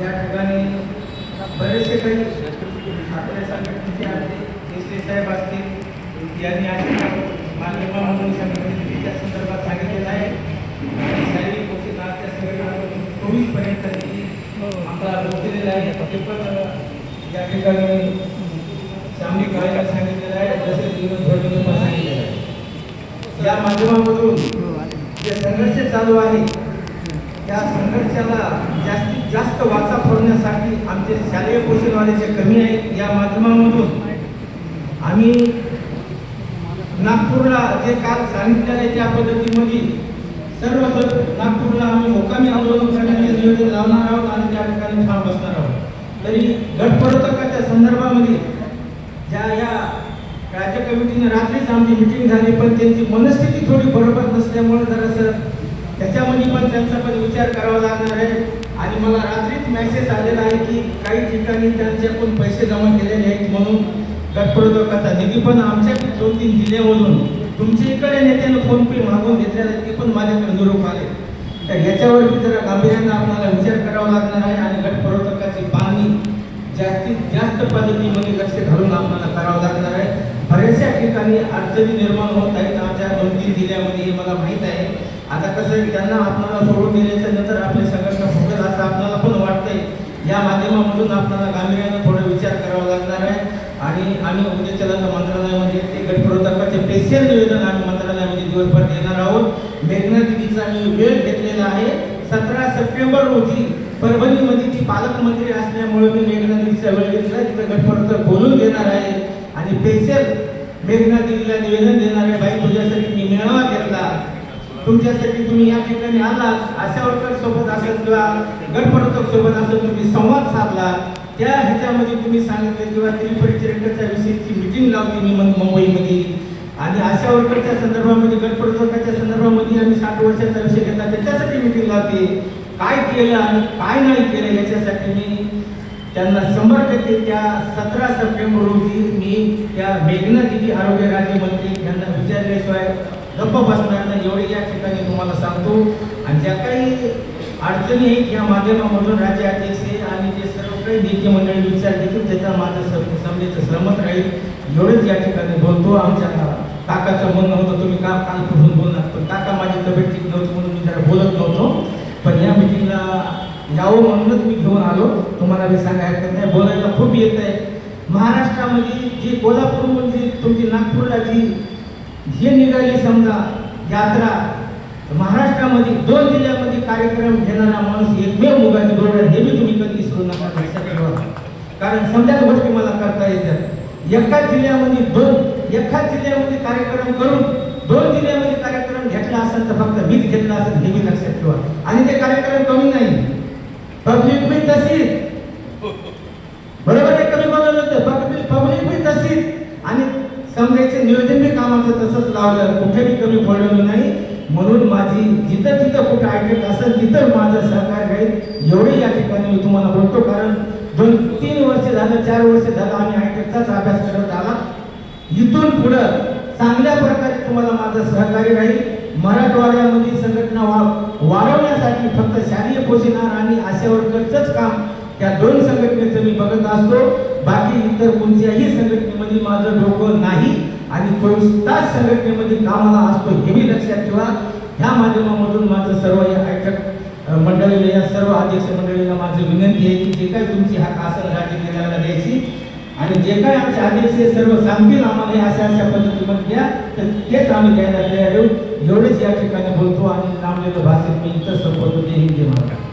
या ठिकाणी बरेचसे काही ठाकरे संघटनेचे आले देशले साहेब असतील यांनी आज मान्यता म्हणून संघटनेच्या त्या संदर्भात सांगितलेलं आहे. शारीरिक गोष्टी संघटनामधून चोवीस चोवीसपर्यंत आमचा लोक दिलेला आहे ते पण या ठिकाणी सामनी करायला सांगितलेलं आहे. जसे जीवन धोरण पण सांगितलेलं आहे. या माध्यमामधून जे संघर्ष चालू आहे त्या संघर्षाला ज्या जे शालेय पोषणवाले जे कमी आहेत या माध्यमामधून आम्ही नागपूरला जे काल सांगितलेलं आहे त्या पद्धतीमध्ये सर्व नागपूरला आम्ही मुकामी आंदोलन करण्याचे नियोजन लावणार आहोत आणि त्या ठिकाणी ठाम बसणार आहोत. तरी गटपडतकाच्या संदर्भामध्ये ज्या या राज्य कमिटीने रात्रीच आमची मिटिंग झाली पण त्यांची मनस्थिती थोडी बरोबर नसल्यामुळे जरासं त्याच्यामध्ये पण त्यांचा पण विचार करावा लागणार आहे. आणि मला रात्रीच मेसेज आलेला आहे की काही ठिकाणी त्यांच्याकडून पैसे जमा केलेले आहेत म्हणून गटपडतकाचा निधी पण आमच्या दोन तीन जिल्ह्यामधून तुमच्या इकडे नेत्यानं फोन पे मागून घेतलेला ते पण माझ्याकडे निरोप आले. तर ह्याच्यावरती जरा गांभीर्यानं आपल्याला विचार करावा लागणार आहे आणि गटपडतकाची पाणी जास्तीत जास्त पद्धतीमध्ये लक्ष घालून आम्हाला करावं लागणार आहे. बऱ्याचशा ठिकाणी अडचणी निर्माण होत आहेत. आमच्या दोन तीन जिल्ह्यामध्ये हे मला माहीत आहे. आता कसं आहे, त्यांना आपल्याला सोडून दिल्याच्या नंतर आपले संघर्ष फुटेल असं आपल्याला पण वाटतंय या माध्यमामधून आपल्याला गांभीर्यानं थोडं विचार करावा लागणार आहे. आणि आम्ही उद्याच्या मंत्रालयामध्ये ते गटप्रवर्तकाचे स्पेशल निवेदन आम्ही मंत्रालयामध्ये दिवसभर देणार आहोत. मेघना दिदीचा आम्ही वेळ घेतलेला आहे. सतरा सप्टेंबर रोजी परभणीमध्ये ती पालकमंत्री असल्यामुळे मी मेघना दिदीचा वेळ घेतला. तिथं गटप्रवर्तक बोलून घेणार आहे. आणि स्पेशल मेघना दिदीला निवेदन देणार आहे. बाई तुझ्यासाठी मी मेळावा घेतला. तुमच्यासाठी तुम्ही या ठिकाणी आलात आशावरकर सोबत असेल किंवा गटप्रवर्तक सोबत असेल तुम्ही संवाद साधला त्या ह्याच्यामध्ये तुम्ही सांगितलं किंवा त्रिपरिचरिकाच्या विषयीची मिटिंग लावली मी मुंबईमध्ये. आणि आशा वर्करच्या संदर्भामध्ये गटप्रवर्तकाच्या संदर्भामध्ये आम्ही साठ वर्षाचा विषय घेतला त्याच्यासाठी मिटिंग लावली. काय केलं आणि काय नाही केलं याच्यासाठी मी त्यांना शंभर टक्के त्या सतरा सप्टेंबर रोजी मी त्या मेघना दिदी आरोग्य राज्यमंत्री यांना विचारल्याशिवाय गप्प बसणार नाही. एवढी या ठिकाणी आणि ज्या काही अडचणी आहेत या माध्यमामधून राज्याध्यक्ष आणि जे सर्व काही नेते मंडळी विचार घेतील त्याचा माझं सम- समजेचं श्रमत राहील. एवढंच या ठिकाणी बोलतो आमच्या काकाचं म्हणणं होतं तुम्ही का कालपासून बोलणार? पण काका माझी तब्येत ठीक नव्हती म्हणून मी जरा बोलत नव्हतो. पण या मिटिंगला यावं म्हणूनच मी घेऊन आलो. तुम्हाला मी सांगायला हरकत नाही. बोलायला खूप येत आहे. महाराष्ट्रामध्ये जी कोल्हापूरमध्ये तुमची नागपूरला जी हे निघाली समजा यात्रा महाराष्ट्रामध्ये दोन जिल्ह्यामध्ये कार्यक्रम घेणारा माणूस एकमेव मुगाची बरोबर हे मी तुम्ही कधी विसरू नका लक्षात ठेवा. कारण समजा गोष्टी मला करता येतात. एकाच जिल्ह्यामध्ये दोन एकाच जिल्ह्यामध्ये कार्यक्रम करून दोन जिल्ह्यामध्ये कार्यक्रम घेतला असेल तर फक्त मीच घेतला असेल हे मी लक्षात ठेवा. आणि ते कार्यक्रम कमी नाही. पब्लिक मी तशीच. बरोबर आहे कमी बनवलं होतं. पब्लिक पब्लिक मी तशीच. आणि समजायचे नियोजन बी कामाचं तसंच लावलं. कुठेही कमी पडलेलं नाही. म्हणून माझी जिथं तिथं कुठं ऐकत असेल तिथं माझं सहकार्य राहील एवढे या ठिकाणी मी तुम्हाला बोलतो कारण दोन तीन वर्ष झालं चार वर्ष झालं आम्ही आयटेकचाच अभ्यास करत आला. इथून पुढं चांगल्या प्रकारे तुम्हाला माझं सहकार्य राहील. मराठवाड्यामध्ये संघटना वा वाढवण्यासाठी फक्त शालेय पोषणार आणि आशा वर्करचंच काम त्या दोन संघटनेचं मी बघत असतो. बाकी इतर कोणत्याही संघटनेमध्ये माझं डोकं नाही. आणि चोवीस तास संघटनेमध्ये कामाला असतो हे मी लक्षात ठेवा. ह्या माध्यमामधून माझं सर्व या ऐकक मंडळीला या सर्व अध्यक्ष मंडळीला माझी विनंती आहे की जे काही तुमची हा आसन राज्य द्यायची आणि जे काय आमचे अध्यक्ष सर्व सांगतील आम्हाला अशा अशा पद्धतीमध्ये द्या तर तेच आम्ही द्यायला तयार येऊ एवढेच या ठिकाणी बोलतो आणि नामलेलं भाषेत मी इतर संपवतो. जय हिंद महाराष्ट्र.